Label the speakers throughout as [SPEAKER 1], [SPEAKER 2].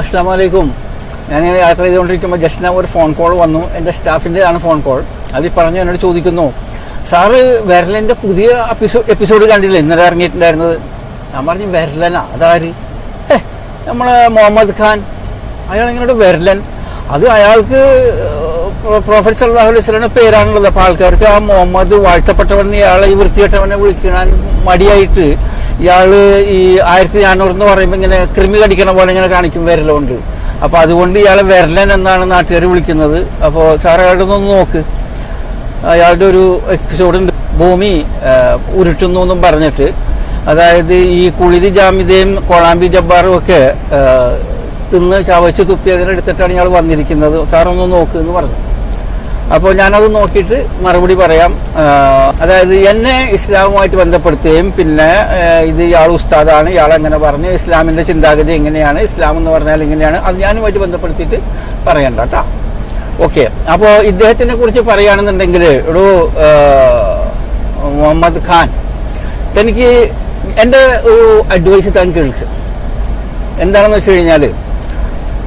[SPEAKER 1] അസ്സാം വലൈക്കും ഞാനിങ്ങനെ യാത്ര ചെയ്തുകൊണ്ടിരിക്കുമ്പോൾ ജസ്റ്റ് ഒരു ഫോൺ കോൾ വന്നു. എന്റെ സ്റ്റാഫിന്റെതാണ് ഫോൺ കോൾ അതിൽ പറഞ്ഞു എന്നോട് ചോദിക്കുന്നു സാറ് വെരലിന്റെ പുതിയ എപ്പിസോഡ് കണ്ടില്ലേ? ഇന്നലെ ഇറങ്ങിയിട്ടുണ്ടായിരുന്നത്. ഞാൻ പറഞ്ഞു വെരലനാ? അതാര്? ഏ നമ്മളെ മുഹമ്മദ് ഖാൻ. അയാൾ ഇങ്ങനെ വെരലൻ. അത് അയാൾക്ക് പ്രൊഫസർ സല്ലാഹു അലൈഹി സ്വലമിന്റെ പേരാണുള്ളത്. അപ്പൊ ആൾക്കാർക്ക് ആ മുഹമ്മദ് വാഴ്ത്തപ്പെട്ടവൻ ഇയാളെ ഈ വൃത്തികെട്ടവനെ വിളിക്കാൻ മടിയായിട്ട് ഇയാൾ ഈ ആയിരത്തി നാനൂറ് എന്ന് പറയുമ്പോ ഇങ്ങനെ കൃമി കടിക്കണ പോലെ ഇങ്ങനെ കാണിക്കും വിരലുണ്ട് അപ്പൊ അതുകൊണ്ട് ഇയാളെ വിരലൻ എന്നാണ് നാട്ടുകാർ വിളിക്കുന്നത്. അപ്പോ സാർ അയാളുടെ ഒന്ന് നോക്ക്. അയാളുടെ ഒരു എപ്പിസോഡ് ഉണ്ട് ഭൂമി ഉരുട്ടുന്നു എന്നും പറഞ്ഞിട്ട്. അതായത് ഈ കുളിരി ജാമിതയും കൊളാമ്പി ജബ്ബാറും ഒക്കെ തിന്ന് ചവച്ച് തുപ്പിയതിനെടുത്തിട്ടാണ് ഇയാൾ വന്നിരിക്കുന്നത്. സാറൊന്ന് നോക്ക് എന്ന് പറഞ്ഞു. അപ്പോൾ ഞാനത് നോക്കിയിട്ട് മറുപടി പറയാം. അതായത് എന്നെ ഇസ്ലാമുമായിട്ട് ബന്ധപ്പെടുത്തുകയും പിന്നെ ഇത് ഇയാൾ ഉസ്താദാണ് ഇയാൾ അങ്ങനെ പറഞ്ഞു. ഇസ്ലാമിന്റെ ചിന്താഗതി എങ്ങനെയാണ് ഇസ്ലാം എന്ന് പറഞ്ഞാൽ എങ്ങനെയാണ് അത് ഞാനുമായിട്ട് ബന്ധപ്പെടുത്തിയിട്ട് പറയണ്ട കേട്ടോ. ഓക്കെ. അപ്പോ ഇദ്ദേഹത്തിനെ കുറിച്ച് പറയുകയാണെന്നുണ്ടെങ്കിൽ ഒരു മുഹമ്മദ് ഖാൻ എനിക്ക് എന്റെ ഒരു അഡ്വൈസ് താൻ കേൾക്ക്. എന്താണെന്ന് വെച്ച് കഴിഞ്ഞാൽ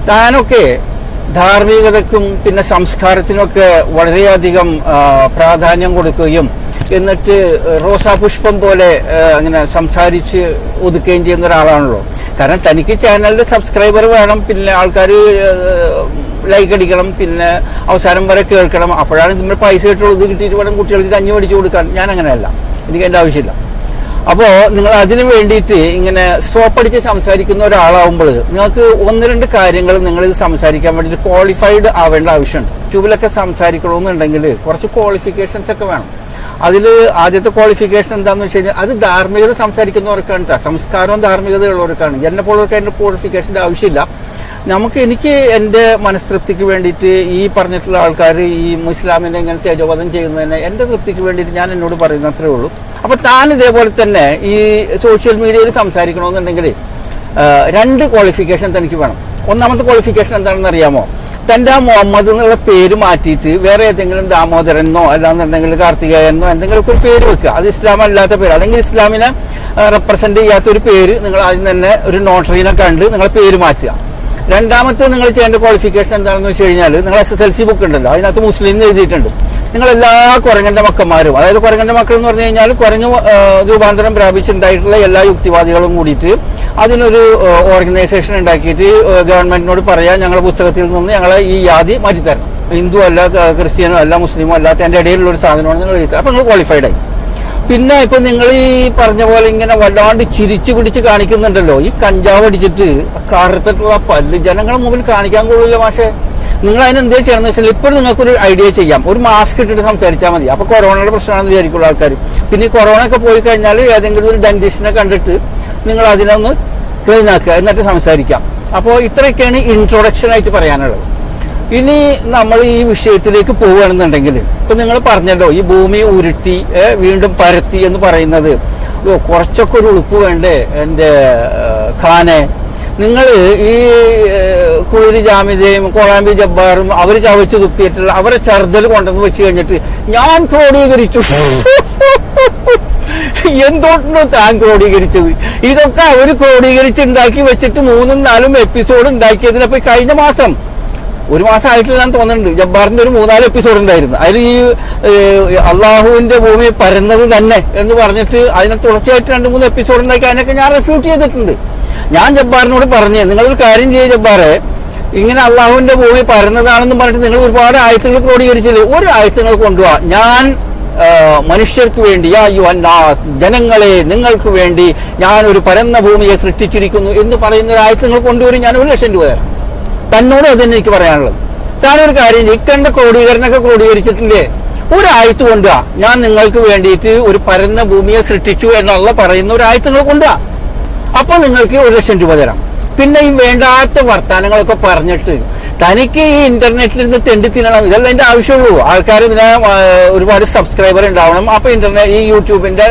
[SPEAKER 1] താനൊക്കെ ധാർമ്മികതക്കും പിന്നെ സംസ്കാരത്തിനൊക്കെ വളരെയധികം പ്രാധാന്യം കൊടുക്കുകയും എന്നിട്ട് റോസാപുഷ്പം പോലെ അങ്ങനെ സംസാരിച്ച് ഒതുക്കുകയും ചെയ്യുന്ന ഒരാളാണല്ലോ. കാരണം തനിക്ക് ചാനലിന്റെ സബ്സ്ക്രൈബർ വേണം പിന്നെ ആൾക്കാർ ലൈക്ക് അടിക്കണം പിന്നെ അവസാനം വരെ കേൾക്കണം. അപ്പോഴാണ് നമ്മൾ പൈസ കിട്ടുള്ളത് കിട്ടിയിട്ട് വേണം കുട്ടികൾക്ക് കഞ്ഞി മേടിച്ചു കൊടുക്കാൻ. ഞാൻ അങ്ങനെയല്ല എനിക്ക് എന്റെ ആവശ്യമില്ല. അപ്പോ നിങ്ങൾ അതിനു വേണ്ടിയിട്ട് ഇങ്ങനെ സോപ്പടിച്ച് സംസാരിക്കുന്ന ഒരാളാവുമ്പോൾ നിങ്ങൾക്ക് ഒന്ന് രണ്ട് കാര്യങ്ങൾ നിങ്ങൾ ഇത് സംസാരിക്കാൻ വേണ്ടിയിട്ട് ക്വാളിഫൈഡ് ആവേണ്ട ആവശ്യമുണ്ട്. ട്യൂബിലൊക്കെ സംസാരിക്കണമെന്നുണ്ടെങ്കിൽ കുറച്ച് ക്വാളിഫിക്കേഷൻസ് ഒക്കെ വേണം. അതിൽ ആദ്യത്തെ ക്വാളിഫിക്കേഷൻ എന്താണെന്ന് വെച്ച് കഴിഞ്ഞാൽ അത് ധാർമ്മികത സംസാരിക്കുന്നവർക്കാണ്. സംസ്കാരവും ധാർമ്മികത ഉള്ളവർക്കാണ് എന്നെ പോലൊക്കെ അതിന്റെ ക്വാളിഫിക്കേഷന്റെ ആവശ്യമില്ല. നമുക്ക് എനിക്ക് എന്റെ മനസ്തൃപ്തിക്ക് വേണ്ടിയിട്ട് ഈ പറഞ്ഞിട്ടുള്ള ആൾക്കാർ ഈ ഇസ്ലാമിനെ ഇങ്ങനെ തേജോവധം ചെയ്യുന്നതിന് എന്റെ തൃപ്തിക്ക് വേണ്ടിയിട്ട് ഞാൻ എന്നോട് പറയുന്ന അത്രേ ഉള്ളൂ. അപ്പൊ താൻ ഇതേപോലെ തന്നെ ഈ സോഷ്യൽ മീഡിയയിൽ സംസാരിക്കണമെന്നുണ്ടെങ്കിൽ രണ്ട് ക്വാളിഫിക്കേഷൻ തനിക്ക് വേണം. ഒന്നാമത്തെ ക്വാളിഫിക്കേഷൻ എന്താണെന്ന് അറിയാമോ? തന്റെ മുഹമ്മദ് എന്നുള്ള പേര് മാറ്റിയിട്ട് വേറെ ഏതെങ്കിലും ദാമോദരനോ അല്ലാന്നുണ്ടെങ്കിൽ കാർത്തികേയനോ എന്തെങ്കിലുമൊക്കെ ഒരു പേര് വെക്കുക. അത് ഇസ്ലാം അല്ലാത്ത പേര്. അല്ലെങ്കിൽ ഇസ്ലാമിനെ റെപ്രസെന്റ് ചെയ്യാത്ത ഒരു പേര് നിങ്ങൾ ആദ്യം തന്നെ ഒരു നോട്ടറിനെ കണ്ട് നിങ്ങളെ പേര് മാറ്റുക. രണ്ടാമത്തെ നിങ്ങൾ ചെയ്യേണ്ട ക്വാളിഫിക്കേഷൻ എന്താണെന്ന് വെച്ച് കഴിഞ്ഞാൽ നിങ്ങൾ S S L C book ഉണ്ടല്ലോ അതിനകത്ത് മുസ്ലിം എന്ന് എഴുതിയിട്ടുണ്ട്. നിങ്ങൾ എല്ലാ കുരങ്ങന്റെ മക്കന്മാരും അതായത് കുരങ്ങന്റെ മക്കൾ എന്ന് പറഞ്ഞു കഴിഞ്ഞാൽ കുരങ്ങ് രൂപാന്തരം പ്രാപിച്ചിട്ടുണ്ടായിട്ടുള്ള എല്ലാ യുക്തിവാദികളും കൂടിയിട്ട് അതിനൊരു ഓർഗനൈസേഷൻ ഉണ്ടാക്കിയിട്ട് ഗവൺമെന്റിനോട് പറയാം ഞങ്ങളുടെ പുസ്തകത്തിൽ നിന്ന് ഞങ്ങളെ ഈ യാതി മാറ്റിത്തരണം. ഹിന്ദു അല്ല ക്രിസ്ത്യാനോ അല്ല മുസ്ലിമോ അല്ലാത്ത എന്റെ ഇടയിലുള്ള ഒരു സാധനമാണ് നിങ്ങൾ എഴുതി അപ്പൊ നിങ്ങൾ ക്വാളിഫൈഡ് ആയി. പിന്നെ ഇപ്പൊ നിങ്ങൾ ഈ പറഞ്ഞ പോലെ ഇങ്ങനെ വല്ലാണ്ട് ചിരിച്ചു പിടിച്ച് കാണിക്കുന്നുണ്ടല്ലോ. ഈ കഞ്ചാവ് അടിച്ചിട്ട് കറുത്തിട്ടുള്ള പല്ല് ജനങ്ങളെ മുമ്പിൽ കാണിക്കാൻ കൊള്ളില്ല പക്ഷേ നിങ്ങൾ അതിന് എന്ത് ചെയ്യണമെന്ന് വെച്ചാൽ ഇപ്പോഴും നിങ്ങൾക്കൊരു ഐഡിയ ചെയ്യാം. ഒരു മാസ്ക് ഇട്ടിട്ട് സംസാരിച്ചാൽ മതി. അപ്പൊ കൊറോണയുടെ പ്രശ്നമാണെന്ന് വിചാരിക്കുള്ള ആൾക്കാർ പിന്നെ ഈ കൊറോണ ഒക്കെ പോയി കഴിഞ്ഞാൽ ഏതെങ്കിലും ഒരു ഡെന്റിസ്റ്റിനെ കണ്ടിട്ട് നിങ്ങൾ അതിനൊന്ന് ക്ലീൻ ആക്കുക. എന്നിട്ട് സംസാരിക്കാം. അപ്പോൾ ഇത്രയൊക്കെയാണ് ഇൻട്രൊഡക്ഷൻ ആയിട്ട് പറയാനുള്ളത്. ഇനി നമ്മൾ ഈ വിഷയത്തിലേക്ക് പോവുകയാണെന്നുണ്ടെങ്കിൽ ഇപ്പൊ നിങ്ങൾ പറഞ്ഞല്ലോ ഈ ഭൂമി ഉരുട്ടി വീണ്ടും പരത്തി എന്ന് പറയുന്നത്. കുറച്ചൊക്കെ ഒരു ഉളുപ്പ് വേണ്ടേ എന്റെ ഖാനെ? നിങ്ങൾ ഈ കുളിരി ജാമിതയും കൊളാമ്പി ജബ്ബാറും അവർ ചവച്ച് തുപ്പിയിട്ടുള്ള അവരെ ചെറുതൽ കൊണ്ടെന്ന് വെച്ച് കഴിഞ്ഞിട്ട് ഞാൻ ക്രോഡീകരിച്ചു. എന്തോട്ടോ താൻ ക്രോഡീകരിച്ചത്? ഇതൊക്കെ അവർ ക്രോഡീകരിച്ച് ഉണ്ടാക്കി വെച്ചിട്ട് മൂന്നും നാലും എപ്പിസോഡ് ഉണ്ടാക്കിയതിനപ്പോ കഴിഞ്ഞ മാസം ഒരു മാസം ഞാൻ തോന്നുന്നുണ്ട്. ജബ്ബാറിന്റെ ഒരു മൂന്നാൽ എപ്പിസോഡ് ഉണ്ടായിരുന്നു. അതിൽ ഈ അള്ളാഹുവിന്റെ ഭൂമി പരന്നത് തന്നെ എന്ന് പറഞ്ഞിട്ട് അതിനെ തുടർച്ചയായിട്ട് രണ്ട് മൂന്ന് എപ്പിസോഡ് ഉണ്ടാക്കി അതിനൊക്കെ ഞാൻ റെഫ്യൂട്ട് ചെയ്തിട്ടുണ്ട്. ഞാൻ ജബ്ബാറിനോട് പറഞ്ഞേ നിങ്ങളൊരു കാര്യം ചെയ്യ ജബ്ബാറെ. ഇങ്ങനെ അള്ളാഹുവിന്റെ ഭൂമി പരന്നതാണെന്ന് പറഞ്ഞിട്ട് നിങ്ങൾ ഒരുപാട് ആയത്തുകൾ ക്രോഡീകരിച്ചില്ലേ? ഒരു ആയത്തുകൾ കൊണ്ടുപോവാ ഞാൻ മനുഷ്യർക്ക് വേണ്ടി യാ ജനങ്ങളെ നിങ്ങൾക്ക് വേണ്ടി ഞാൻ ഒരു പരന്ന ഭൂമിയെ സൃഷ്ടിച്ചിരിക്കുന്നു എന്ന് പറയുന്ന ഒരു ആയത്ത് നിങ്ങൾ കൊണ്ടുവരും. ഞാൻ ഒരു ലക്ഷം രൂപ തരാം. തന്നോട് അത് തന്നെ എനിക്ക് പറയാനുള്ളത്. താനൊരു കാര്യം. ഇക്കണ്ട ക്രോഡീകരണമൊക്കെ ക്രോഡീകരിച്ചിട്ടില്ലേ? ഒരു ആയത്ത് കൊണ്ടുവാ. ഞാൻ നിങ്ങൾക്ക് വേണ്ടിയിട്ട് ഒരു പരന്ന ഭൂമിയെ സൃഷ്ടിച്ചു എന്നുള്ള പറയുന്ന ഒരു ആയത്ത് നിങ്ങൾ കൊണ്ടുവാ. അപ്പൊ നിങ്ങൾക്ക് ഒരു ലക്ഷം രൂപ തരാം. പിന്നെ ഈ വേണ്ടാത്ത വർത്തമാനങ്ങളൊക്കെ പറഞ്ഞിട്ട് തനിക്ക് ഈ ഇന്റർനെറ്റിൽ നിന്ന് തെണ്ടി തിന്നണം. ഇതല്ല എന്റെ ആവശ്യമുള്ളൂ. ആൾക്കാർ ഇതിനെ ഒരുപാട് സബ്സ്ക്രൈബർ ഉണ്ടാവണം. അപ്പൊ ഇന്റർനെറ്റ് ഈ യൂട്യൂബിന്റെ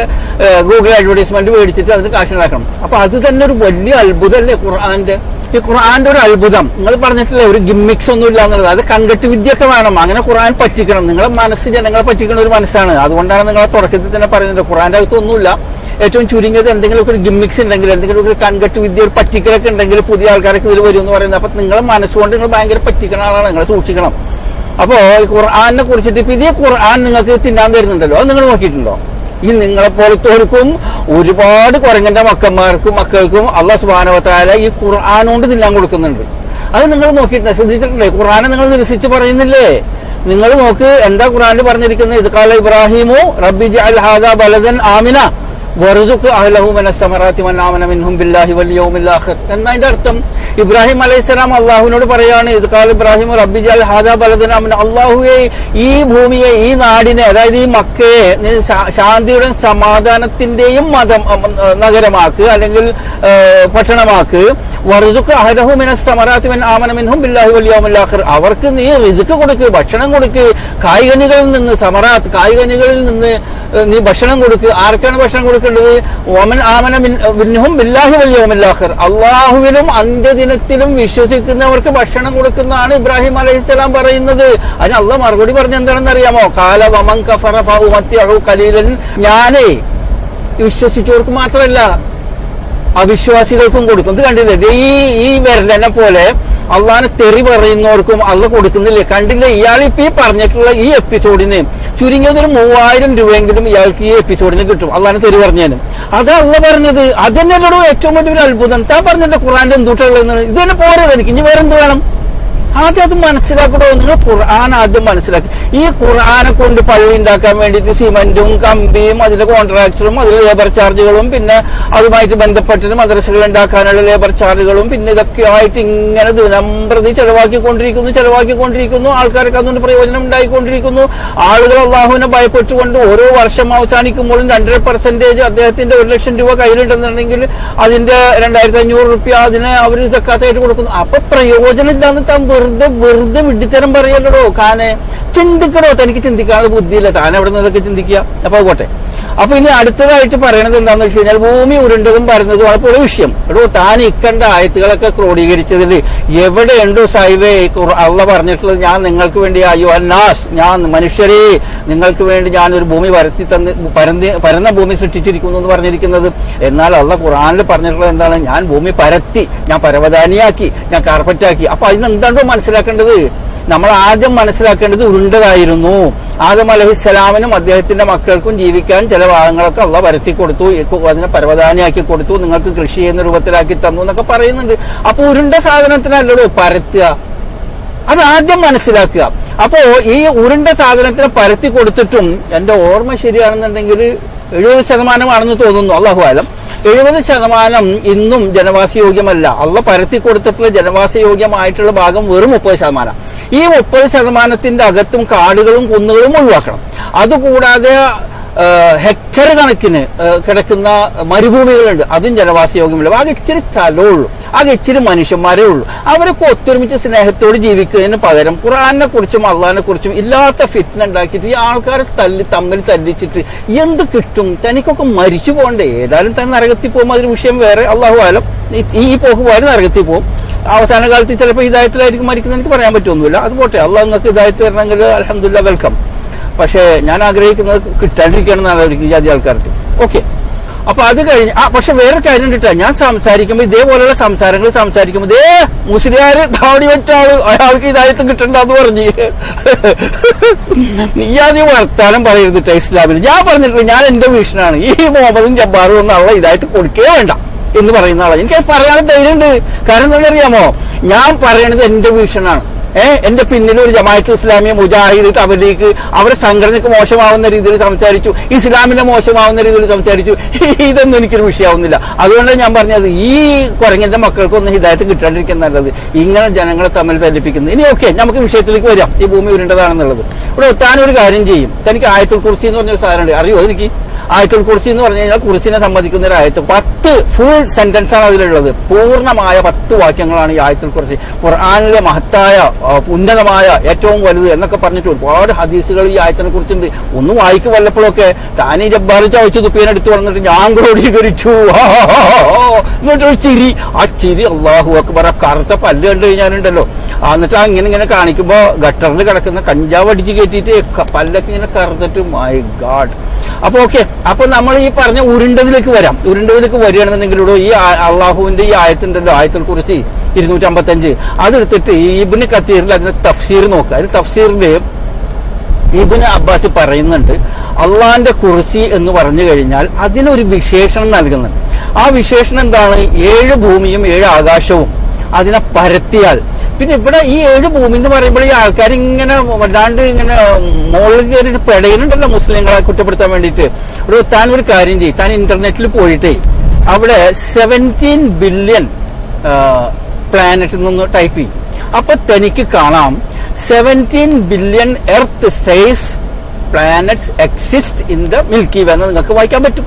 [SPEAKER 1] ഗൂഗിൾ അഡ്വർടൈസ്മെന്റ് മേടിച്ചിട്ട് അതിന് കാശുണ്ടാക്കണം അപ്പൊ അത് തന്നെ ഒരു വലിയ അത്ഭുതമല്ലേ ഖുർആന്റെ? ഈ ഖുർആന്റെ ഒരു അത്ഭുതം. നിങ്ങൾ പറഞ്ഞിട്ടില്ലേ ഒരു ഗിമ്മിക്സ് ഒന്നും ഇല്ല എന്നുള്ളത്. അത് കണ്ടിട്ട് വിദ്യയൊക്കെ വേണം. അങ്ങനെ ഖുർആൻ പറ്റിക്കണം. നിങ്ങളെ മനസ്സ് ജനങ്ങളെ പറ്റിക്കുന്ന ഒരു മനസ്സാണ്. അതുകൊണ്ടാണ് നിങ്ങളെ തുടക്കത്തിൽ തന്നെ പറയുന്നത്. ഖുറാന്റെ അകത്ത് ഒന്നുമില്ല. ഏറ്റവും ചുരുങ്ങിയത് എന്തെങ്കിലും ഒരു ഗിമ്മിക്സ് ഉണ്ടെങ്കിൽ എന്തെങ്കിലും ഒരു കൺകെട്ട് വിദ്യ ഒരു പറ്റിക്കലൊക്കെ ഉണ്ടെങ്കിൽ പുതിയ ആൾക്കാരൊക്കെ ഇതിൽ വരും എന്ന് പറയുന്നത്. അപ്പൊ നിങ്ങളെ മനസ്സുകൊണ്ട് നിങ്ങൾ ഭയങ്കര പറ്റിക്കണ ആളാണ്. നിങ്ങൾ സൂക്ഷിക്കണം. അപ്പോ ഖുർആാനെ കുറിച്ചിട്ട് ഇപ്പൊ ഇതേ ഖുർആൻ നിങ്ങൾക്ക് തിന്നാൻ തരുന്നുണ്ടല്ലോ. അത് നിങ്ങൾ നോക്കിയിട്ടുണ്ടോ? ഈ നിങ്ങളെ പോലത്തോർക്കും ഒരുപാട് കുരങ്ങന്റെ മക്കന്മാർക്കും മക്കൾക്കും അള്ള സുബാനവത്താല ഈ ഖുർആൻ കൊണ്ട് തിന്നാൻ കൊടുക്കുന്നുണ്ട്. അത് നിങ്ങൾ നോക്കിയിട്ടില്ല ശ്രദ്ധിച്ചിട്ടില്ലേ? ഖുർആനെ നിങ്ങൾ നിരസിച്ച് പറയുന്നില്ലേ? നിങ്ങൾ നോക്ക് എന്താ ഖുർആനിൽ പറഞ്ഞിരിക്കുന്നത്? ഇത് കാല ഇബ്രാഹിമു റബ്ബി ജഅൽ ഹാദ ബലദൻ ആമിന. ആഖിർ എന്നതിന്റെ അർത്ഥം ഇബ്രാഹിം അലൈഹിസ്സലാം അള്ളാഹുവിനോട് പറയാണ് ഇത് കാല ഇബ്രാഹിം റബ്ബി ജഅൽ ഹാദാ ബലദൻ ആമിന അള്ളാഹുവെ ഈ ഭൂമിയെ ഈ നാടിനെ അതായത് ഈ മക്കയെ ശാന്തിയുടെ സമാധാനത്തിന്റെയും മതം നഗരമാക്ക് അല്ലെങ്കിൽ പട്ടണമാക്ക്. വറുസുഖ് അഹ്ലഹു മിന സമറാത്തി മൻ ആമന മിൻഹും ബില്ലാഹി ആഖിർ. അവർക്ക് നീ റിസ്ക് കൊടുക്ക് ഭക്ഷണം കൊടുക്ക്. കായികനികളിൽ നിന്ന് സമറാത്ത് കായികനികളിൽ നിന്ന് നീ ഭക്ഷണം കൊടുക്ക്. ആർക്കാണ് ഭക്ഷണം കൊടുക്കേണ്ടത് ഓമൻ ആമന മിൻ- ബില്ലാഹു ആഖിർ അള്ളാഹുവിലും അന്ത്യദിനത്തിലും വിശ്വസിക്കുന്നവർക്ക് ഭക്ഷണം കൊടുക്കുന്നതാണ് ഇബ്രാഹിം അലൈഹിസ്സലാം പറയുന്നത്. അതിന് അള്ളാഹ് മറുപടി പറഞ്ഞ എന്താണെന്ന് അറിയാമോ? കാല വമൻ കഫറ കലീലൻ ഞാനേ വിശ്വസിച്ചവർക്ക് മാത്രമല്ല അവിശ്വാസികൾക്കും കൊടുക്കും. ഇത് കണ്ടില്ലേ? ഈ ഈ വിരലനെ പോലെ അള്ളാനെ തെറി പറയുന്നവർക്കും അള്ള കൊടുക്കുന്നില്ല? കണ്ടില്ല? ഇയാൾ ഇപ്പൊ ഈ പറഞ്ഞിട്ടുള്ള ഈ എപ്പിസോഡിന് ചുരുങ്ങിയത് ഒരു മൂവായിരം രൂപയെങ്കിലും ഇയാൾക്ക് ഈ എപ്പിസോഡിന് കിട്ടും. അള്ളാഹാനെ തെറി പറഞ്ഞതിന് അത് അള്ള പറഞ്ഞത്. അതന്നെല്ലോ ഏറ്റവും വലിയൊരു അത്ഭുതം. താ പറഞ്ഞിട്ട് ഖുറാന്റെ എന്തുട്ടുള്ളതെന്ന് ഇത് തന്നെ പോരത് എനിക്ക്. ഇനി വേറെന്ത് വേണം? ആദ്യം അത് മനസ്സിലാക്കണോ? നിങ്ങൾ ഖുർആൻ ആദ്യം മനസ്സിലാക്കി. ഈ ഖുർആനെ കൊണ്ട് പള്ളി ഉണ്ടാക്കാൻ വേണ്ടിയിട്ട് സിമന്റും കമ്പിയും അതിന്റെ കോൺട്രാക്ടറും അതിലെ ലേബർ ചാർജുകളും പിന്നെ അതുമായിട്ട് ബന്ധപ്പെട്ടിട്ട് മദ്രസകൾ ഉണ്ടാക്കാനുള്ള ലേബർ ചാർജുകളും പിന്നെ ഇതൊക്കെ ആയിട്ട് ഇങ്ങനെ ദിനം പ്രതി ചെലവാക്കിക്കൊണ്ടിരിക്കുന്നു ചെലവാക്കിക്കൊണ്ടിരിക്കുന്നു. ആൾക്കാർക്ക് അതുകൊണ്ട് പ്രയോജനം ഉണ്ടായിക്കൊണ്ടിരിക്കുന്നു. ആളുകൾ അള്ളാഹുവിനെ ഭയപ്പെട്ടുകൊണ്ട് ഓരോ വർഷം അവസാനിക്കുമ്പോഴും രണ്ടര പെർസെന്റേജ് അദ്ദേഹത്തിന്റെ ഒരു ലക്ഷം രൂപ കയ്യിലുണ്ടെന്നുണ്ടെങ്കിൽ അതിന്റെ രണ്ടായിരത്തി അഞ്ഞൂറ് റുപ്യ അതിനെ അവർ ഇതൊക്കെ കൊടുക്കുന്നു. അപ്പൊ പ്രയോജനം ഇല്ലാന്ന് താൻ വെറുതെ വെറുതെ വിഡിത്തരം പറയല്ലോ കാനെ ചിന്തിക്കണോ? തനിക്ക് ചിന്തിക്കാതെ ബുദ്ധിയില്ല. താൻ എവിടെ നിന്നൊക്കെ ചിന്തിക്കുക? അപ്പൊ പോട്ടെ. അപ്പൊ ഇനി അടുത്തതായിട്ട് പറയുന്നത് എന്താണെന്ന് വെച്ച് കഴിഞ്ഞാൽ ഭൂമി ഉരുണ്ടതും പരന്നതുമാണ് ഇപ്പോൾ വിഷയം. എടോ താൻ ഇക്കണ്ട ആയത്തുകളൊക്കെ ക്രോഡീകരിച്ചതിൽ എവിടെയുണ്ടോ സൈവേ അള്ള പറഞ്ഞിട്ടുള്ളത് ഞാൻ നിങ്ങൾക്ക് വേണ്ടി അയ്യോ അന്നാസ് ഞാൻ മനുഷ്യരെ നിങ്ങൾക്ക് വേണ്ടി ഞാൻ ഒരു ഭൂമി വരത്തി തന്ന് പരന്തി പരന്ന ഭൂമി സൃഷ്ടിച്ചിരിക്കുന്നു എന്ന് പറഞ്ഞിരിക്കുന്നത്. എന്നാൽ അള്ള ഖുറാനിൽ പറഞ്ഞിട്ടുള്ളത് എന്താണ്? ഞാൻ ഭൂമി പരത്തി ഞാൻ പരവതാനിയാക്കി ഞാൻ കാർപ്പറ്റാക്കി അപ്പൊ അതിന് എന്താണ്ടോ മനസ്സിലാക്കേണ്ടത്? നമ്മൾ ആദ്യം മനസ്സിലാക്കേണ്ടത് ഉരുണ്ടതായിരുന്നു. ആദം അലഹിസ്സലാമിനും അദ്ദേഹത്തിന്റെ മക്കൾക്കും ജീവിക്കാൻ ചില ഭാഗങ്ങളൊക്കെ അള്ള പരത്തി കൊടുത്തു. അതിനെ പരവധാനിയാക്കി കൊടുത്തു. നിങ്ങൾക്ക് കൃഷി ചെയ്യുന്ന രൂപത്തിലാക്കി തന്നു എന്നൊക്കെ പറയുന്നുണ്ട്. അപ്പൊ ഉരുണ്ട സാധനത്തിനല്ലോ പരത്തുക. അത് ആദ്യം മനസ്സിലാക്കുക. അപ്പോ ഈ ഉരുണ്ട സാധനത്തിന് പരത്തി കൊടുത്തിട്ടും എന്റെ ഓർമ്മ ശരിയാണെന്നുണ്ടെങ്കിൽ എഴുപത് ശതമാനമാണെന്ന് തോന്നുന്നു. അള്ളാഹു ആലം എഴുപത് ശതമാനം ഇന്നും ജനവാസയോഗ്യമല്ല. അള്ള പരത്തി കൊടുത്തിട്ടുള്ള ജനവാസയോഗ്യമായിട്ടുള്ള ഭാഗം വെറും മുപ്പത് ശതമാനം. ഈ മുപ്പത് ശതമാനത്തിന്റെ അകത്തും കാടുകളും കുന്നുകളും ഒഴിവാക്കണം. അതുകൂടാതെ ഹെക്ടർ കണക്കിന് കിടക്കുന്ന മരുഭൂമികളുണ്ട്. അതും ജനവാസ യോഗ്യമില്ല. അത് ഇച്ചിരി സ്ഥലമേ ഉള്ളൂ. അത് ഇച്ചിരി മനുഷ്യന്മാരേ ഉള്ളൂ. അവരൊക്കെ ഒത്തൊരുമിച്ച് സ്നേഹത്തോട് ജീവിക്കുന്നതിന് പകരം ഖുറാനെ കുറിച്ചും അള്ളഹാനെ കുറിച്ചും ഇല്ലാത്ത ഫിറ്റ്ന ഉണ്ടാക്കിയിട്ട് ഈ ആൾക്കാരെ തല്ലി തമ്മിൽ തല്ലിച്ചിട്ട് എന്ത് കിട്ടും? തനിക്കൊക്കെ മരിച്ചു പോകണ്ടേ? ഏതായാലും തന്നെ നരകത്തിൽ പോകുമ്പോൾ അതിന് വിഷയം വേറെ. അള്ളാഹു ആലം ഈ പോക്ക് പോയാലും നരകത്തിൽ പോകും. അവസാന കാലത്ത് ചിലപ്പോൾ ഹിദായത്തിലായിരിക്കും മരിക്കുന്നത് എനിക്ക് പറയാൻ പറ്റുമൊന്നുമില്ല. അത് പോട്ടെ. അള്ളാഹ് നിങ്ങൾക്ക് ഹിദായത്ത് തരണമെങ്കിൽ അലഹമില്ല വെൽക്കം. പക്ഷേ ഞാൻ ആഗ്രഹിക്കുന്നത് കിട്ടാണ്ടിരിക്കുകയാണ് ആലോചിക്കും ഈ ജാതി ആൾക്കാർക്ക്. ഓക്കെ. അപ്പൊ അത് കഴിഞ്ഞ് ആ പക്ഷെ വേറെ കാര്യം കിട്ടാ. ഞാൻ സംസാരിക്കുമ്പോൾ ഇതേപോലെയുള്ള സംസാരങ്ങൾ സംസാരിക്കുമ്പോൾ ഇതേ മുസ്ലിയാര് ധാവടി വെച്ചാൽ അയാൾക്ക് ഇതായിട്ട് കിട്ടണ്ടെന്ന് പറഞ്ഞു. നീ ആദ്യം വർത്താനം പറയരുത് ഇസ്ലാമിൽ ഞാൻ പറഞ്ഞിട്ടില്ല ഞാൻ എന്റെ വീക്ഷണാണ് ഈ മുഹമ്മദും ജബ്ബാറും ഒന്നും അവളെ ഇതായിട്ട് കൊടുക്കേ വേണ്ട. എന്ന് പറയുന്ന ആളാണ്. എനിക്ക് പറയാൻ ധൈര്യമുണ്ട്. കാരണം എന്താണെന്നറിയാമോ? ഞാൻ പറയണത് എന്റെ ഭീഷണാണ്. ഏഹ് എന്റെ പിന്നിൽ ഒരു ജമാഅത്ത് ഇസ്ലാമിയ മുജാഹിദ് തബലീഗ് അവരുടെ സംഘടനയ്ക്ക് മോശമാവുന്ന രീതിയിൽ സംസാരിച്ചു. ഇസ്ലാമിനെ മോശമാവുന്ന രീതിയിൽ സംസാരിച്ചു. ഇതൊന്നും എനിക്കൊരു വിഷയമാവുന്നില്ല. അതുകൊണ്ട് ഞാൻ പറഞ്ഞത് ഈ കുരങ്ങന്റെ മക്കൾക്കൊന്നും ഹിദായത്ത് കിട്ടാണ്ടിരിക്കാൻ നല്ലത്. ഇങ്ങനെ ജനങ്ങളെ തമ്മിൽ ബന്ധിപ്പിക്കുന്നത്. ഇനി ഓക്കെ നമുക്ക് വിഷയത്തിലേക്ക് വരാം. ഈ ഭൂമി ഉരുണ്ടതാണെന്നുള്ളത്. ഇവിടെ താനൊരു കാര്യം ചെയ്യും. തനിക്ക് ആയത്തുൽ കുറിച്ച് എന്ന് പറഞ്ഞൊരു സാധനമുണ്ട്. അറിയോ? എനിക്ക് ആയത്തുൽ കുറിച്ചി എന്ന് പറഞ്ഞു കഴിഞ്ഞാൽ കുറിച്ചിനെ സംബന്ധിക്കുന്ന ഒരു ആയത്ത്. പത്ത് ഫുൾ സെന്റൻസ് ആണ് അതിലുള്ളത്. പൂർണമായ പത്ത് വാക്യങ്ങളാണ് ഈ ആയത്തുൽ കുറിച്ചി ഖുർആാനിലെ മഹത്തായ ഉന്നതമായ ഏറ്റവും വലുത് എന്നൊക്കെ പറഞ്ഞിട്ട് ഒരുപാട് ഹദീസുകൾ ഈ ആയത്തിനെ കുറിച്ചുണ്ട്. ഒന്ന് വായിക്ക് വല്ലപ്പോഴൊക്കെ. താനീ ജബ്ബാർ ചവച്ച് തുപ്പീനെ എടുത്തു വന്നിട്ട് ഞാൻ ക്രോഡീകരിച്ചു എന്നിട്ടൊരു ചിരി. ആ ചിരി അള്ളാഹു അക്ബർ ആ കറുത്ത പല്ല് കണ്ടു കഴിഞ്ഞാലുണ്ടല്ലോ. എന്നിട്ട് ഇങ്ങനെ ഇങ്ങനെ കാണിക്കുമ്പോ ഗട്ടറിൽ കിടക്കുന്ന കഞ്ചാവ് അടിച്ച് കയറ്റിയിട്ട് പല്ലൊക്കെ ഇങ്ങനെ കറുത്തിട്ട് മൈ ഗാഡ് അപ്പൊ ഓക്കെ അപ്പൊ നമ്മൾ ഈ പറഞ്ഞ ഉരുണ്ടതിലേക്ക് വരാം. ഉരുണ്ടതിലേക്ക് വരികയാണെന്നുണ്ടെങ്കിൽ ഈ അള്ളാഹുവിന്റെ ഈ ആയത്തുണ്ടല്ലോ ആയത്തിൽ കുറിച്ച് ഇരുന്നൂറ്റി അമ്പത്തഞ്ച് അതെടുത്തിട്ട് ഇബിന് കത്തീറിൽ അതിന്റെ തഫ്സീർ നോക്കുക അതിന് തഫ്സീറിന്റെ ഇബിന് അബ്ബാസ് പറയുന്നുണ്ട് അള്ളാന്റെ കുറിശി എന്ന് പറഞ്ഞു കഴിഞ്ഞാൽ അതിനൊരു വിശേഷണം നൽകുന്നുണ്ട്. ആ വിശേഷണം എന്താണ്? ഏഴ് ഭൂമിയും ഏഴ് ആകാശവും അതിനെ പരത്തിയാൽ പിന്നെ ഇവിടെ ഈ ഏഴ് ഭൂമി എന്ന് പറയുമ്പോൾ ഈ ആൾക്കാർ ഇങ്ങനെ വല്ലാണ്ട് ഇങ്ങനെ മുകളിൽ കയറിയിട്ട് പെടയുന്നുണ്ടല്ലോ മുസ്ലിങ്ങളെ കുറ്റപ്പെടുത്താൻ വേണ്ടിയിട്ട്. ഒരു താൻ ഒരു കാര്യം ചെയ്യും. താൻ ഇന്റർനെറ്റിൽ പോയിട്ടേ അവിടെ സെവന്റീൻ ബില്യൺ പ്ലാനറ്റിൽ നിന്ന് ടൈപ്പ് ചെയ്യും. അപ്പൊ തനിക്ക് കാണാം seventeen billion earth size planets exist in the milky way എന്ന് നിങ്ങൾക്ക് വായിക്കാൻ പറ്റും.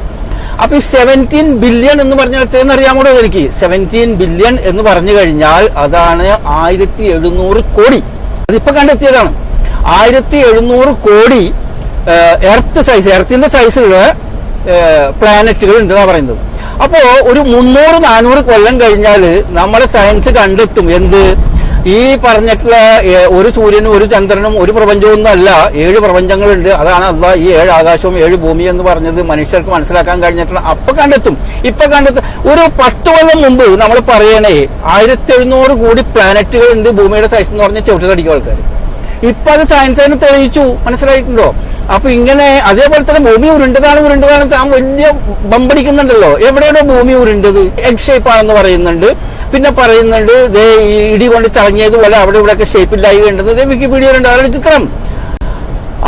[SPEAKER 1] അപ്പൊ ഈ സെവന്റീൻ ബില്യൺ എന്ന് പറഞ്ഞാൽ എത്രയെന്ന് അറിയാമോ എനിക്ക് സെവന്റീൻ ബില്യൺ എന്ന് പറഞ്ഞു കഴിഞ്ഞാൽ അതാണ് ആയിരത്തി എഴുന്നൂറ് കോടി. അതിപ്പോ കണ്ടെത്തിയതാണ്. ആയിരത്തി എഴുന്നൂറ് കോടി എർത്ത് സൈസ് എർത്തിന്റെ സൈസുള്ള പ്ലാനറ്റുകൾ ഉണ്ടെന്നാണ് പറയുന്നത്. അപ്പോ ഒരു മുന്നൂറ് നാനൂറ് കൊല്ലം കഴിഞ്ഞാൽ നമ്മുടെ സയൻസ് കണ്ടെത്തും. എന്ത്? ഈ പറഞ്ഞിട്ടുള്ള ഒരു സൂര്യനും ഒരു ചന്ദ്രനും ഒരു പ്രപഞ്ചവും ഒന്നല്ല ഏഴ് പ്രപഞ്ചങ്ങളുണ്ട്. അതാണ് അല്ല ഈ ഏഴ് ആകാശവും ഏഴ് ഭൂമി എന്ന് പറഞ്ഞത് മനുഷ്യർക്ക് മനസ്സിലാക്കാൻ കഴിഞ്ഞിട്ടുള്ള. അപ്പൊ കണ്ടെത്തും. ഇപ്പൊ കണ്ടെത്തും. ഒരു പത്ത് കൊല്ലം മുമ്പ് നമ്മൾ പറയണേ ആയിരത്തി എഴുന്നൂറ് കോടി പ്ലാനറ്റുകൾ ഉണ്ട് ഭൂമിയുടെ സൈസ് എന്ന് പറഞ്ഞ ചവിട്ടിലടിക്കും ആൾക്കാർ ഇപ്പൊ അത് സയൻസ് തന്നെ തെളിയിച്ചു. മനസ്സിലായിട്ടുണ്ടോ? അപ്പൊ ഇങ്ങനെ അതേപോലെ തന്നെ ഭൂമി ഉരുണ്ടതാണ് ഉരുണ്ടതാണ് താൻ വലിയ ബമ്പടിക്കുന്നുണ്ടല്ലോ. എവിടെയാണ് ഭൂമി ഉരുണ്ടത്? എഗ് ഷേപ്പ് ആണെന്ന് പറയുന്നുണ്ട്. പിന്നെ പറയുന്നുണ്ട് ദേ ഇടി കൊണ്ട് ചടങ്ങിയതുപോലെ അവിടെ ഇവിടെ ഇവിടെയൊക്കെ ഷേപ്പില്ലായി കണ്ടത്. വിക്കിപീഡിയയിലുണ്ട് അവരുടെ ചിത്രം.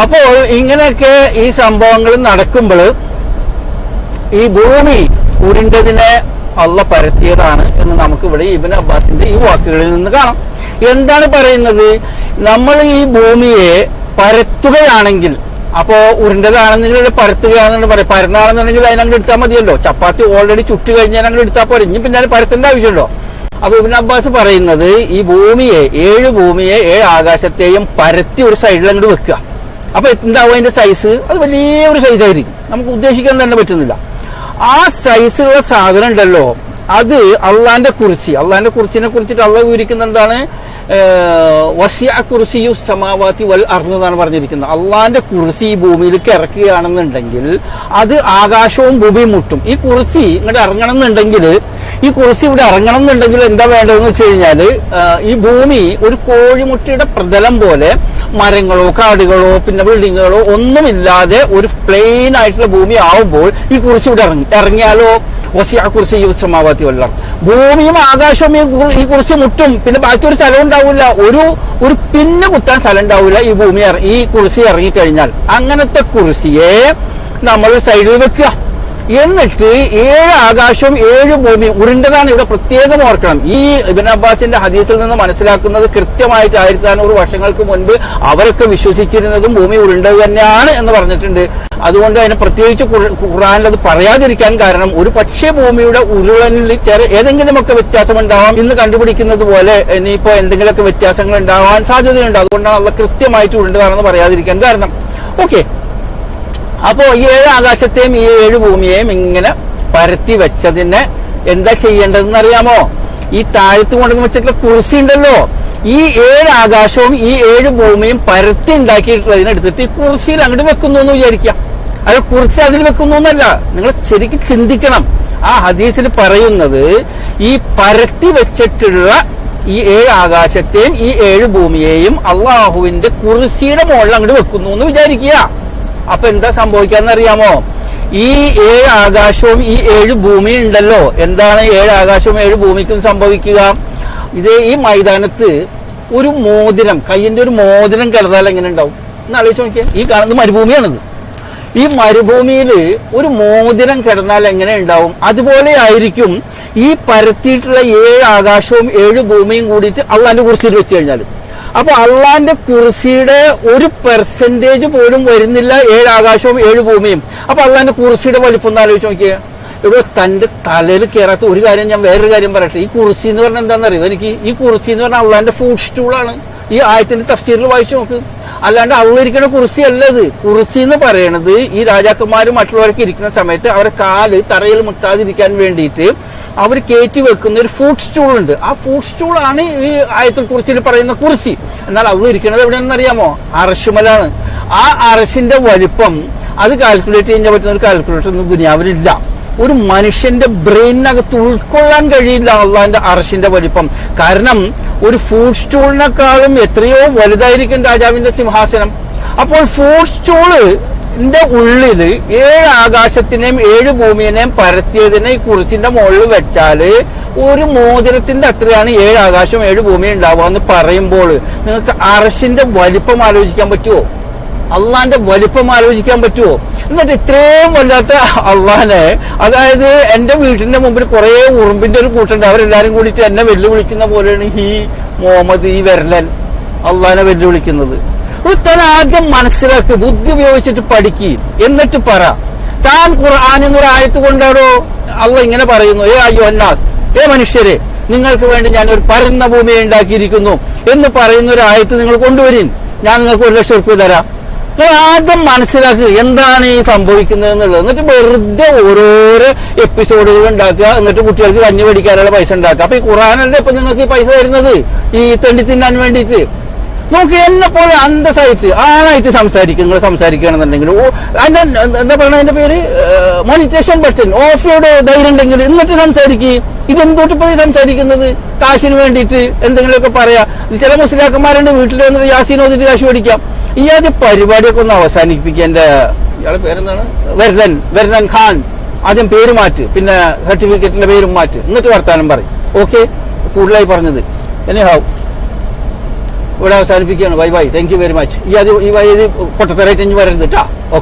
[SPEAKER 1] അപ്പോൾ ഇങ്ങനെയൊക്കെ ഈ സംഭവങ്ങൾ നടക്കുമ്പോൾ ഈ ഭൂമി ഉരുണ്ടതിനെ അള്ള പരത്തിയതാണ് എന്ന് നമുക്ക് ഇവിടെ ഇബിൻ അബ്ബാസിന്റെ ഈ വാക്കുകളിൽ നിന്ന് കാണാം. എന്താണ് പറയുന്നത്? നമ്മൾ ഈ ഭൂമിയെ പരത്തുകയാണെങ്കിൽ അപ്പോ ഉരുണ്ടതാണെന്നെങ്കിൽ ഇവിടെ പരത്തുകയാണെന്ന് പറയും. പരന്നാണെന്നുണ്ടെങ്കിൽ അതിനങ്ങ് എടുത്താൽ മതിയല്ലോ. ചപ്പാത്തി ഓൾറെഡി ചുട്ട് കഴിഞ്ഞാൽ അങ്ങ് എടുത്താൽ പോരെ. ഇനി പിന്നെ പരത്തേണ്ട ആവശ്യമുണ്ടോ അപ്പൊ ഇബിൻ അബ്ബാസ് പറയുന്നത് ഈ ഭൂമിയെ ഏഴ് ഭൂമിയെ ഏഴ് ആകാശത്തെയും പരത്തി ഒരു സൈഡിൽ അങ്ങോട്ട് വെക്കുക. അപ്പൊ എന്താവും അതിന്റെ സൈസ് അത് വലിയൊരു സൈസ് ആയിരിക്കും. നമുക്ക് ഉദ്ദേശിക്കാൻ തന്നെ പറ്റുന്നില്ല. ആ സൈസിലുള്ള സാധനം ഉണ്ടല്ലോ അത് അള്ളാന്റെ കുറിച്ച്. അള്ളാന്റെ കുറിച്ചിനെ കുറിച്ചിട്ട് അള്ളാഹ് വിവരിക്കുന്ന എന്താണ്? വസിയ കുറിസിയു സമാവാത്തി വൽ അറിഞ്ഞതാണ് പറഞ്ഞിരിക്കുന്നത്. അള്ളാന്റെ കുറിസി ഈ ഭൂമിയിലേക്ക് ഇറക്കുകയാണെന്നുണ്ടെങ്കിൽ അത് ആകാശവും ഭൂമിയും മുട്ടും. ഈ കുറിസി ഇങ്ങോട്ട് ഇറങ്ങണം എന്നുണ്ടെങ്കിൽ ഈ കുറിച്ച് ഇവിടെ ഇറങ്ങണം എന്നുണ്ടെങ്കിൽ എന്താ വേണ്ടതെന്ന് വെച്ച് കഴിഞ്ഞാൽ ഈ ഭൂമി ഒരു കോഴിമുട്ടയുടെ പ്രതലം പോലെ മരങ്ങളോ കാടുകളോ പിന്നെ ബിൽഡിങ്ങുകളോ ഒന്നുമില്ലാതെ ഒരു പ്ലെയിൻ ആയിട്ടുള്ള ഭൂമി ആവുമ്പോൾ ഈ കുറിച്ച് ഇവിടെ ഇറങ്ങി ഇറങ്ങിയാലോ? ഒസിയ കുറിച്ച് ഈ സമാവാത്തി വല്ല. ഭൂമിയും ആകാശവും ഈ കുറിച്ച് മുട്ടും പിന്നെ ബാക്കി ഒരു സ്ഥലം ഉണ്ടാവില്ല. ഒരു ഒരു പിന്നെ കുത്താൻ സ്ഥലം ഉണ്ടാവില്ല ഈ ഭൂമി ഈ കുറിശി ഇറങ്ങിക്കഴിഞ്ഞാൽ. അങ്ങനത്തെ കുറിശിയെ നമ്മൾ സൈഡിൽ വെക്കുക. എന്നിട്ട് ഏഴ് ആകാശവും ഏഴ് ഭൂമി ഉരുണ്ടതാണ് ഇവിടെ പ്രത്യേകം ഓർക്കണം. ഈ ഇബിൻ അബ്ബാസിന്റെ ഹദീസിൽ നിന്ന് മനസ്സിലാക്കുന്നത് കൃത്യമായിട്ട് ആയിരത്തി നാനൂറ് വർഷങ്ങൾക്ക് മുൻപ് അവരൊക്കെ വിശ്വസിച്ചിരുന്നതും ഭൂമി ഉരുണ്ടത് തന്നെയാണ് എന്ന് പറഞ്ഞിട്ടുണ്ട്. അതുകൊണ്ട് അതിനെ പ്രത്യേകിച്ച് ഖുറാനിൽ അത് പറയാതിരിക്കാൻ കാരണം ഒരു പക്ഷേ ഭൂമിയുടെ ഉരുളനിൽ ഏതെങ്കിലുമൊക്കെ വ്യത്യാസം ഉണ്ടാവാം ഇന്ന് കണ്ടുപിടിക്കുന്നത് പോലെ ഇനിയിപ്പോ എന്തെങ്കിലുമൊക്കെ വ്യത്യാസങ്ങൾ ഉണ്ടാവാൻ സാധ്യതയുണ്ട്. അതുകൊണ്ടാണ് അത് കൃത്യമായിട്ട് ഉരുണ്ടതാണെന്ന് പറയാതിരിക്കാൻ കാരണം. ഓക്കെ. അപ്പോ ഈ ഏഴ് ആകാശത്തെയും ഈ ഏഴ് ഭൂമിയെയും ഇങ്ങനെ പരത്തി വെച്ചതിന് എന്താ ചെയ്യേണ്ടതെന്ന് അറിയാമോ ഈ താഴത്ത് കൊണ്ടെന്ന് വെച്ചിട്ടുള്ള കുഴിസി ഉണ്ടല്ലോ. ഈ ഏഴ് ആകാശവും ഈ ഏഴ് ഭൂമിയും പരത്തി ഉണ്ടാക്കിയിട്ടുള്ളതിനെ എടുത്തിട്ട് ഈ കുറിശിയിൽ അങ്ങോട്ട് വെക്കുന്നു എന്ന് വിചാരിക്കാം അത് കുറിച്ച് അതിൽ വെക്കുന്നു എന്നല്ല. നിങ്ങൾ ശരിക്കും ചിന്തിക്കണം. ആ ഹദീസിൽ പറയുന്നത് ഈ പരത്തി വെച്ചിട്ടുള്ള ഈ ഏഴ് ആകാശത്തെയും ഈ ഏഴ് ഭൂമിയെയും അള്ളാഹുവിന്റെ കുറിശിയുടെ മുകളിൽ അങ്ങോട്ട് വെക്കുന്നു എന്ന് വിചാരിക്കുക. അപ്പൊ എന്താ സംഭവിക്കാന്നറിയാമോ? ഈ ഏഴ് ആകാശവും ഈ ഏഴ് ഭൂമിയും ഉണ്ടല്ലോ. എന്താണ് ഏഴ് ആകാശവും ഏഴ് ഭൂമിക്കും സംഭവിക്കുക? ഇത് ഈ മൈതാനത്ത് ഒരു മോതിരം കയ്യിന്റെ ഒരു മോതിരം കരുതാൽ എങ്ങനെ ഉണ്ടാവും? എന്ന് ആലോചിച്ച് നോക്കിയാൽ ഈ കാണുന്നത് മരുഭൂമിയാണിത്. ഈ മരുഭൂമിയിൽ ഒരു മോതിരം കിടന്നാൽ എങ്ങനെ ഉണ്ടാവും? അതുപോലെ ആയിരിക്കും ഈ പരത്തിയിട്ടുള്ള ഏഴ് ആകാശവും ഏഴ് ഭൂമിയും കൂടിയിട്ട് അള്ളാന്റെ കുറിച്ചിൽ വെച്ച് കഴിഞ്ഞാൽ അപ്പൊ അള്ളാന്റെ കുറിസിയുടെ ഒരു പെർസെന്റേജ് പോലും വരുന്നില്ല ഏഴ് ആകാശവും ഏഴ് ഭൂമിയും. അപ്പൊ അള്ളാന്റെ കുറിസിയുടെ വലിപ്പം ഒന്ന് ആലോചിച്ച് നോക്കിയേ. ഇവിടെ തന്റെ തലയിൽ കയറാത്ത ഒരു കാര്യം ഞാൻ വേറൊരു കാര്യം പറയട്ടെ. ഈ കുറിസി എന്ന് പറഞ്ഞാൽ എന്താണെന്നറിയോ? എനിക്ക് ഈ കുറിസി എന്ന് പറഞ്ഞാൽ അള്ളാന്റെ ഫുഡ് സ്റ്റൂളാണ് ഈ ആയത്തിന്റെ തഫ്സീറിൽ വായിച്ചു നോക്ക്. അല്ലാണ്ട് അവളിരിക്കുന്ന കുറിസി അല്ലത് കുറിസി എന്ന് പറയണത് ഈ രാജാക്കന്മാരും മറ്റുള്ളവർക്ക് ഇരിക്കുന്ന സമയത്ത് അവരെ കാൽ തറയിൽ മുട്ടാതിരിക്കാൻ വേണ്ടിയിട്ട് അവർ കയറ്റി വെക്കുന്ന ഒരു ഫുഡ് സ്റ്റൂൾ ഉണ്ട്. ആ ഫുഡ് സ്റ്റൂൾ ആണ് ഈ ആയത്തിൽ കുറിച്ചിൽ പറയുന്ന കുറിശി എന്നാൽ അവൾ ഇരിക്കുന്നത് എവിടെയാണെന്ന് അറിയാമോ അറശുമലാണ്. ആ അറശിന്റെ വലിപ്പം അത് കാൽക്കുലേറ്റ് ചെയ്യാൻ പറ്റുന്ന ഒരു കാൽക്കുലേറ്റർ ഒന്നും ദുനിയാവിലില്ല. ഒരു മനുഷ്യന്റെ ബ്രെയിനകത്ത് ഉൾക്കൊള്ളാൻ കഴിയില്ല അള്ളാന്റെ അറശിന്റെ വലിപ്പം. കാരണം ഒരു ഫുഡ് സ്റ്റൂളിനെക്കാളും എത്രയോ വലുതായിരിക്കും രാജാവിന്റെ സിംഹാസനം. അപ്പോൾ ഫുഡ് സ്റ്റൂളിന്റെ ഉള്ളിൽ ഏഴ് ആകാശത്തിനെയും ഏഴ് ഭൂമിയെയും പരത്തിയതിനെ ഈ കുറിച്ചിന്റെ മുകളിൽ വെച്ചാൽ ഒരു മോതിരത്തിന്റെ അത്രയാണ് ഏഴ് ആകാശം ഏഴ് ഭൂമി ഉണ്ടാവുക എന്ന് പറയുമ്പോൾ നിങ്ങൾക്ക് അറശിന്റെ വലിപ്പം ആലോചിക്കാൻ പറ്റുമോ അള്ളാന്റെ വലിപ്പം ആലോചിക്കാൻ പറ്റുമോ എന്നിട്ട് ഇത്രയും വല്ലാത്ത അള്ളാനെ അതായത് എന്റെ വീട്ടിന്റെ മുമ്പിൽ കുറെ ഉറുമ്പിന്റെ ഒരു കൂട്ടുണ്ട്. അവരെല്ലാരും കൂടിയിട്ട് എന്നെ വെല്ലുവിളിക്കുന്ന പോലെയാണ് ഈ മുഹമ്മദ് ഈ വെരലൻ അള്ളാനെ വെല്ലുവിളിക്കുന്നത്. താൻ ആദ്യം മനസ്സിലാക്കി ബുദ്ധി ഉപയോഗിച്ചിട്ട് പഠിക്ക്. എന്നിട്ട് പറ. താൻ ഖുർആൻ ആയത്ത് കൊണ്ടാണോ അള്ള ഇങ്ങനെ പറയുന്നു? ഏ അയ്യോ അന്നാസ് ഏ മനുഷ്യരെ നിങ്ങൾക്ക് വേണ്ടി ഞാൻ ഒരു പരന്ന ഭൂമിയെ ഉണ്ടാക്കിയിരിക്കുന്നു. എന്ന് പറയുന്ന ഒരു ആയത്ത് നിങ്ങൾ കൊണ്ടുവരീൻ. ഞാൻ നിങ്ങൾക്ക് ഒരു ലക്ഷം ഉറുപ്പ് തരാം. ആദ്യം മനസ്സിലാക്കുക എന്താണ് ഈ സംഭവിക്കുന്നത് എന്നുള്ളത്. എന്നിട്ട് വെറുതെ ഓരോരോ എപ്പിസോഡുകൾ ഉണ്ടാക്കുക. എന്നിട്ട് കുട്ടികൾക്ക് കഞ്ഞി മേടിക്കാനുള്ള പൈസ ഉണ്ടാക്കുക. അപ്പൊ ഈ ഖുറാനല്ലേ ഇപ്പൊ നിങ്ങൾക്ക് ഈ പൈസ തരുന്നത്? ഈ തെണ്ടി തിന്നാൻ വേണ്ടിയിട്ട്. നോക്കി എന്നെ പോലെ അന്തസ്സായിട്ട് ആളായിട്ട് സംസാരിക്കും. നിങ്ങൾ സംസാരിക്കുകയാണെന്നുണ്ടെങ്കിൽ. അതിന്റെ എന്താ പറയുക അതിന്റെ പേര്? മോണിറ്റേഷൻ ബട്ടൺ ഓഫിയുടെ ധൈര്യം ഉണ്ടെങ്കിൽ എന്നിട്ട് സംസാരിക്കുക ഇതെന്തോട്ട് പോയി സംസാരിക്കുന്നത്? കാശിന് വേണ്ടിയിട്ട് എന്തെങ്കിലുമൊക്കെ പറയാ. ചില ചില മുസ്ലിയാക്കന്മാരുണ്ട് വീട്ടിൽ വന്നിട്ട് യാസീൻ ഓതിട്ട് കാശ് മേടിക്കാം. ഈ ആദ്യ പരിപാടിയൊക്കെ ഒന്ന് അവസാനിപ്പിക്കേണ്ട വരുതൻ ഇയാളെ പേരെന്താണ്? വെർദൻ വെർദൻ ഖാൻ. ആദ്യം പേര് മാറ്റ്. പിന്നെ സർട്ടിഫിക്കറ്റിന്റെ പേരും മാറ്റ്. എന്നിട്ട് വർത്താനം പറയും. ഓക്കെ? കൂടുതലായി പറഞ്ഞത്. എന്നെ ഹാവ് ഇവിടെ അവസാനിപ്പിക്കുകയാണ്. Bye bye thank you very much ഈ അത് ഈ വൈദ്യുതി പൊട്ടത്തരായിട്ട് ഇനി വരരുത് കേട്ടോ